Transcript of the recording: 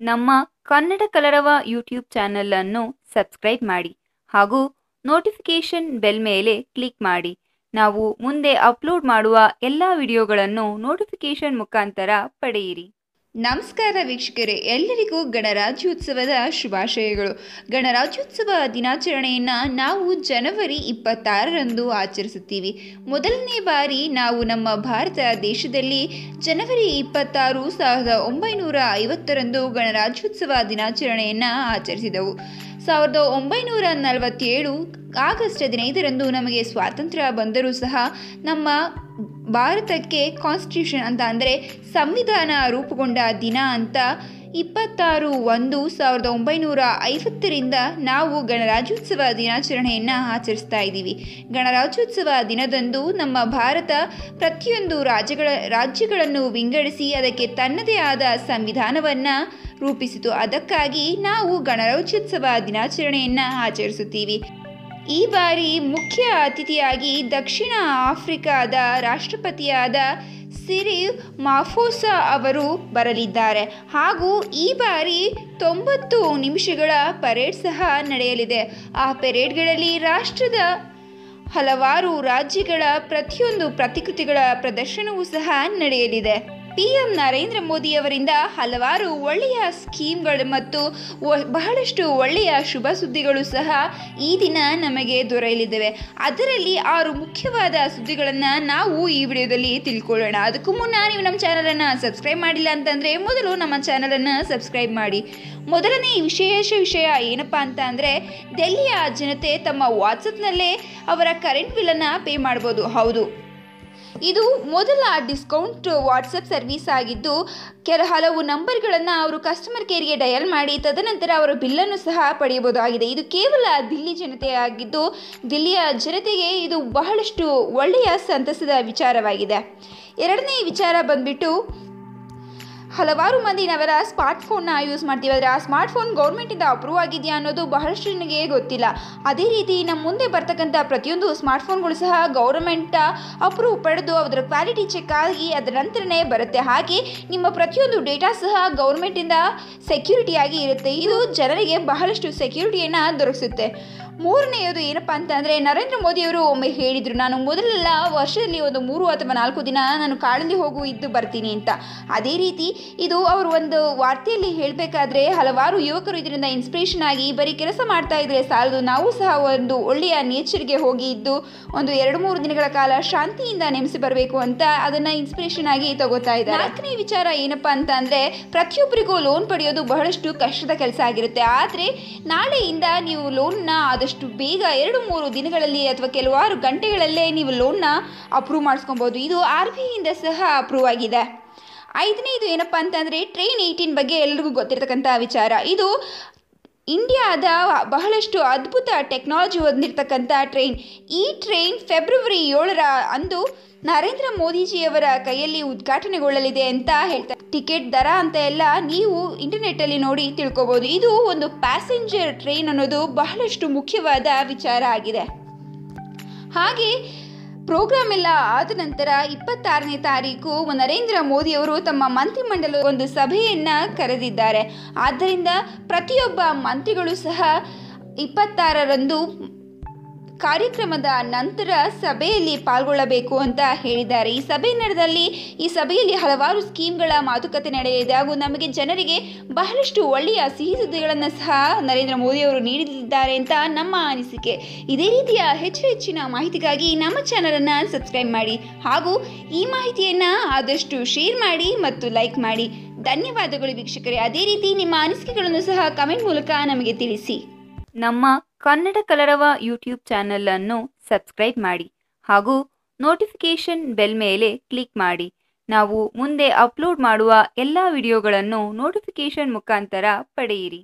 ನಮ್ಮ ಕನ್ನಡ ಕಲರವ ಯೂಟ್ಯೂಬ್ ಚಾನಲನ್ನು ಸಬ್ಸ್ಕ್ರೈಬ್ ಮಾಡಿ ಹಾಗೂ ನೋಟಿಫಿಕೇಷನ್ ಬೆಲ್ ಮೇಲೆ ಕ್ಲಿಕ್ ಮಾಡಿ. ನಾವು ಮುಂದೆ ಅಪ್ಲೋಡ್ ಮಾಡುವ ಎಲ್ಲ ವಿಡಿಯೋಗಳನ್ನು ನೋಟಿಫಿಕೇಷನ್ ಮುಖಾಂತರ ಪಡೆಯಿರಿ. ನಮಸ್ಕಾರ ವೀಕ್ಷಕರೇ, ಎಲ್ಲರಿಗೂ ಗಣರಾಜ್ಯೋತ್ಸವದ ಶುಭಾಶಯಗಳು. ಗಣರಾಜ್ಯೋತ್ಸವ ದಿನಾಚರಣೆಯನ್ನು ನಾವು ಜನವರಿ ಇಪ್ಪತ್ತಾರರಂದು ಆಚರಿಸುತ್ತೀವಿ. ಮೊದಲನೇ ಬಾರಿ ನಾವು ನಮ್ಮ ಭಾರತ ದೇಶದಲ್ಲಿ ಜನವರಿ ಇಪ್ಪತ್ತಾರು ಸಾವಿರದ ಒಂಬೈನೂರ ಐವತ್ತರಂದು ಗಣರಾಜ್ಯೋತ್ಸವ ದಿನಾಚರಣೆಯನ್ನು ಆಚರಿಸಿದೆವು. ಸಾವಿರದ ಒಂಬೈನೂರ ನಲವತ್ತೇಳು ಆಗಸ್ಟ್ ಹದಿನೈದರಂದು ನಮಗೆ ಸ್ವಾತಂತ್ರ್ಯ ಬಂದರೂ ಸಹ ನಮ್ಮ ಭಾರತಕ್ಕೆ ಕಾನ್ಸ್ಟಿಟ್ಯೂಷನ್ ಅಂತ ಅಂದರೆ ಸಂವಿಧಾನ ರೂಪುಗೊಂಡ ದಿನ ಅಂತ ಇಪ್ಪತ್ತಾರು ಒಂದು ಸಾವಿರದ ಒಂಬೈನೂರ ಐವತ್ತರಿಂದ ನಾವು ಗಣರಾಜ್ಯೋತ್ಸವ ದಿನಾಚರಣೆಯನ್ನು ಆಚರಿಸ್ತಾ ಇದ್ದೀವಿ. ಗಣರಾಜ್ಯೋತ್ಸವ ದಿನದಂದು ನಮ್ಮ ಭಾರತ ಪ್ರತಿಯೊಂದು ರಾಜ್ಯಗಳ, ರಾಜ್ಯಗಳನ್ನು ವಿಂಗಡಿಸಿ ಅದಕ್ಕೆ ತನ್ನದೇ ಆದ ಸಂವಿಧಾನವನ್ನು ರೂಪಿಸಿತು. ಅದಕ್ಕಾಗಿ ನಾವು ಗಣರಾಜ್ಯೋತ್ಸವ ದಿನಾಚರಣೆಯನ್ನು ಆಚರಿಸುತ್ತೀವಿ. ಈ ಬಾರಿ ಮುಖ್ಯ ಅತಿಥಿಯಾಗಿ ದಕ್ಷಿಣ ಆಫ್ರಿಕಾದ ರಾಷ್ಟ್ರಪತಿಯಾದ ಸಿರಿ ಮಾಫೋಸಾ ಅವರು ಬರಲಿದ್ದಾರೆ. ಹಾಗೂ ಈ ಬಾರಿ ತೊಂಬತ್ತು ನಿಮಿಷಗಳ ಪರೇಡ್ ಸಹ ನಡೆಯಲಿದೆ. ಆ ಪೆರೇಡ್ಗಳಲ್ಲಿ ರಾಷ್ಟ್ರದ ಹಲವಾರು ರಾಜ್ಯಗಳ ಪ್ರತಿಯೊಂದು ಪ್ರತಿಕೃತಿಗಳ ಪ್ರದರ್ಶನವೂ ಸಹ ನಡೆಯಲಿದೆ. ಪಿ ಎಂ ನರೇಂದ್ರ ಮೋದಿಯವರಿಂದ ಹಲವಾರು ಒಳ್ಳೆಯ ಸ್ಕೀಮ್ಗಳು ಮತ್ತು ಬಹಳಷ್ಟು ಒಳ್ಳೆಯ ಶುಭ ಸುದ್ದಿಗಳು ಸಹ ಈ ದಿನ ನಮಗೆ ದೊರೆಯಲಿದ್ದಾವೆ. ಅದರಲ್ಲಿ ಆರು ಮುಖ್ಯವಾದ ಸುದ್ದಿಗಳನ್ನು ನಾವು ಈ ವಿಡಿಯೋದಲ್ಲಿ ತಿಳ್ಕೊಳ್ಳೋಣ. ಅದಕ್ಕೂ ಮುನ್ನ ನೀವು ನಮ್ಮ ಚಾನಲನ್ನು ಸಬ್ಸ್ಕ್ರೈಬ್ ಮಾಡಿಲ್ಲ ಅಂತಂದರೆ ಮೊದಲು ನಮ್ಮ ಚಾನಲನ್ನು ಸಬ್ಸ್ಕ್ರೈಬ್ ಮಾಡಿ. ಮೊದಲನೇ ವಿಶೇಷ ವಿಷಯ ಏನಪ್ಪ ಅಂತ ಅಂದರೆ ದೆಹಲಿಯ ಜನತೆ ತಮ್ಮ ವಾಟ್ಸಪ್ನಲ್ಲೇ ಅವರ ಕರೆಂಟ್ ಬಿಲ್ಲನ್ನು ಪೇ ಮಾಡ್ಬೋದು. ಹೌದು. ಇದು ಮೊದಲ ಡಿಸ್ಕೌಂಟ್ ವಾಟ್ಸಪ್ ಸರ್ವಿಸ್ ಆಗಿದ್ದು ಕೆಲ ಹಲವು ನಂಬರ್ಗಳನ್ನು ಅವರು ಕಸ್ಟಮರ್ ಕೇರ್ಗೆ ಡಯಲ್ ಮಾಡಿ, ತದನಂತರ ಅವರ ಬಿಲ್ಲನ್ನು ಸಹ ಪಡೆಯಬಹುದಾಗಿದೆ. ಇದು ಕೇವಲ ದಿಲ್ಲಿ ಜನತೆಯಾಗಿದ್ದು ದಿಲ್ಲಿಯ ಜನತೆಗೆ ಇದು ಬಹಳಷ್ಟು ಒಳ್ಳೆಯ ಸಂತಸದ ವಿಚಾರವಾಗಿದೆ. ಎರಡನೇ ವಿಚಾರ ಬಂದ್ಬಿಟ್ಟು ಹಲವಾರು ಮಂದಿ ನಾವೆಲ್ಲ ಸ್ಮಾರ್ಟ್ಫೋನ್ನ ಯೂಸ್ ಮಾಡ್ತೀವಿ ಆದರೆ ಆ ಸ್ಮಾರ್ಟ್ಫೋನ್ ಗೌರ್ಮೆಂಟಿಂದ ಅಪ್ರೂವ್ ಆಗಿದೆಯಾ ಅನ್ನೋದು ಬಹಳಷ್ಟು ನನಗೆ ಗೊತ್ತಿಲ್ಲ. ಅದೇ ರೀತಿ ನಮ್ಮ ಮುಂದೆ ಬರ್ತಕ್ಕಂಥ ಪ್ರತಿಯೊಂದು ಸ್ಮಾರ್ಟ್ ಫೋನ್ಗಳು ಸಹ ಗೌರ್ಮೆಂಟ್ ಅಪ್ರೂವ್ ಪಡೆದು ಅದರ ಕ್ವಾಲಿಟಿ ಚೆಕ್ ಆಗಿ ಅದರ ನಂತರನೇ ಬರುತ್ತೆ. ಹಾಗೆ ನಿಮ್ಮ ಪ್ರತಿಯೊಂದು ಡೇಟಾ ಸಹ ಗೌರ್ಮೆಂಟಿಂದ ಸೆಕ್ಯೂರಿಟಿಯಾಗಿ ಇರುತ್ತೆ. ಇದು ಜನರಿಗೆ ಬಹಳಷ್ಟು ಸೆಕ್ಯೂರಿಟಿಯನ್ನು ದೊರಕಿಸುತ್ತೆ. ಮೂರನೆಯದು ಏನಪ್ಪ ಅಂತಂದರೆ, ನರೇಂದ್ರ ಮೋದಿಯವರು ಒಮ್ಮೆ ಹೇಳಿದರು, ನಾನು ಮೊದಲೆಲ್ಲ ವರ್ಷದಲ್ಲಿ ಒಂದು ಮೂರು ಅಥವಾ ನಾಲ್ಕು ದಿನ ನಾನು ಕಾಡಲ್ಲಿ ಹೋಗು, ಇದ್ದು ಬರ್ತೀನಿ ಅಂತ. ಅದೇ ರೀತಿ ಇದು ಅವರು ಒಂದು ವಾರ್ತೆಯಲ್ಲಿ ಹೇಳಬೇಕಾದ್ರೆ, ಹಲವಾರು ಯುವಕರು ಇದರಿಂದ ಇನ್ಸ್ಪಿರೇಷನ್ ಆಗಿ ಬರೀ ಕೆಲಸ ಮಾಡ್ತಾ ಇದ್ರೆ ಸಾಲದು. ನಾವು ಸಹ ಒಂದು ಒಳ್ಳೆಯ ನೇಚರ್ಗೆ ಹೋಗಿ ಇದ್ದು, ಒಂದು ಎರಡು ಮೂರು ದಿನಗಳ ಕಾಲ ಶಾಂತಿಯಿಂದ ನೆನೆಸಿ ಬರಬೇಕು ಅಂತ ಅದನ್ನು ಇನ್ಸ್ಪಿರೇಷನ್ ಆಗಿ ತಗೋತಾ ಇದ್ದಾರೆ. ನಾಲ್ಕನೇ ವಿಚಾರ ಏನಪ್ಪ ಅಂತ ಅಂದರೆ ಪ್ರತಿಯೊಬ್ಬರಿಗೂ ಲೋನ್ ಪಡೆಯೋದು ಬಹಳಷ್ಟು ಕಷ್ಟದ ಕೆಲಸ ಆಗಿರುತ್ತೆ. ಆದರೆ ನಾಳೆಯಿಂದ ನೀವು ಲೋನ್ನ ಆದಷ್ಟು ಬೇಗ ಎರಡು ಮೂರು ದಿನಗಳಲ್ಲಿ ಅಥವಾ ಕೆಲವಾರು ಗಂಟೆಗಳಲ್ಲೇ ನೀವು ಲೋನ್ನ ಅಪ್ರೂವ್ ಮಾಡಿಸ್ಕೊಬೋದು. ಇದು ಆರ್ ಬಿ ಐಯಿಂದ ಸಹ ಅಪ್ರೂವ್ ಆಗಿದೆ. ಐದನೇ ಇದು ಏನಪ್ಪಾ ಅಂತಂದರೆ ಟ್ರೈನ್ ಏಯ್ಟೀನ್ ಬಗ್ಗೆ ಎಲ್ರಿಗೂ ಗೊತ್ತಿರತಕ್ಕಂಥ ವಿಚಾರ. ಇದು ಇಂಡಿಯಾದ ಬಹಳಷ್ಟು ಅದ್ಭುತ ಟೆಕ್ನಾಲಜಿ ಹೊಂದಿರತಕ್ಕಂಥ ಟ್ರೈನ್. ಈ ಟ್ರೈನ್ ಫೆಬ್ರವರಿ ಏಳರ ಅಂದು ನರೇಂದ್ರ ಮೋದಿಜಿಯವರ ಕೈಯಲ್ಲಿ ಉದ್ಘಾಟನೆಗೊಳ್ಳಲಿದೆ ಅಂತ ಹೇಳ್ತಾರೆ. ಟಿಕೆಟ್ ದರ ಅಂತ ಎಲ್ಲ ನೀವು ಇಂಟರ್ನೆಟ್ಟಲ್ಲಿ ನೋಡಿ ತಿಳ್ಕೊಬೋದು. ಇದು ಒಂದು ಪ್ಯಾಸೆಂಜರ್ ಟ್ರೈನ್ ಅನ್ನೋದು ಬಹಳಷ್ಟು ಮುಖ್ಯವಾದ ವಿಚಾರ ಆಗಿದೆ. ಹಾಗೆ ಪ್ರೋಗ್ರಾಮ್ ಎಲ್ಲ ಆದ ನಂತರ ಇಪ್ಪತ್ತಾರನೇ ತಾರೀಕು ನರೇಂದ್ರ ಮೋದಿಯವರು ತಮ್ಮ ಮಂತ್ರಿಮಂಡಲ ಒಂದು ಸಭೆಯನ್ನು ಕರೆದಿದ್ದಾರೆ. ಆದ್ದರಿಂದ ಪ್ರತಿಯೊಬ್ಬ ಮಂತ್ರಿಗಳು ಸಹ ಇಪ್ಪತ್ತಾರರಂದು ಕಾರ್ಯಕ್ರಮದ ನಂತರ ಸಭೆಯಲ್ಲಿ ಪಾಲ್ಗೊಳ್ಳಬೇಕು ಅಂತ ಹೇಳಿದ್ದಾರೆ. ಈ ಸಭೆ ನಡೆದಲ್ಲಿ, ಈ ಸಭೆಯಲ್ಲಿ ಹಲವಾರು ಸ್ಕೀಮ್ಗಳ ಮಾತುಕತೆ ನಡೆಯಲಿದೆ ಹಾಗೂ ನಮಗೆ ಜನರಿಗೆ ಬಹಳಷ್ಟು ಒಳ್ಳೆಯ ಸಿಹಿ ಸುದ್ದಿಗಳನ್ನು ಸಹ ನರೇಂದ್ರ ಮೋದಿಯವರು ನೀಡಲಿದ್ದಾರೆ ಅಂತ ನಮ್ಮ ಅನಿಸಿಕೆ. ಇದೇ ರೀತಿಯ ಹೆಚ್ಚು ಹೆಚ್ಚಿನ ಮಾಹಿತಿಗಾಗಿ ನಮ್ಮ ಚಾನಲನ್ನು ಸಬ್ಸ್ಕ್ರೈಬ್ ಮಾಡಿ ಹಾಗೂ ಈ ಮಾಹಿತಿಯನ್ನು ಆದಷ್ಟು ಶೇರ್ ಮಾಡಿ ಮತ್ತು ಲೈಕ್ ಮಾಡಿ. ಧನ್ಯವಾದಗಳು ವೀಕ್ಷಕರೇ. ಅದೇ ರೀತಿ ನಿಮ್ಮ ಅನಿಸಿಕೆಗಳನ್ನು ಸಹ ಕಮೆಂಟ್ ಮೂಲಕ ನಮಗೆ ತಿಳಿಸಿ. ನಮ್ಮ ಕನ್ನಡ ಕಲರವ ಯೂಟ್ಯೂಬ್ ಅನ್ನು ಸಬ್ಸ್ಕ್ರೈಬ್ ಮಾಡಿ ಹಾಗೂ ನೋಟಿಫಿಕೇಷನ್ ಬೆಲ್ ಮೇಲೆ ಕ್ಲಿಕ್ ಮಾಡಿ. ನಾವು ಮುಂದೆ ಅಪ್ಲೋಡ್ ಮಾಡುವ ಎಲ್ಲ ವಿಡಿಯೋಗಳನ್ನು ನೋಟಿಫಿಕೇಷನ್ ಮುಖಾಂತರ ಪಡೆಯಿರಿ.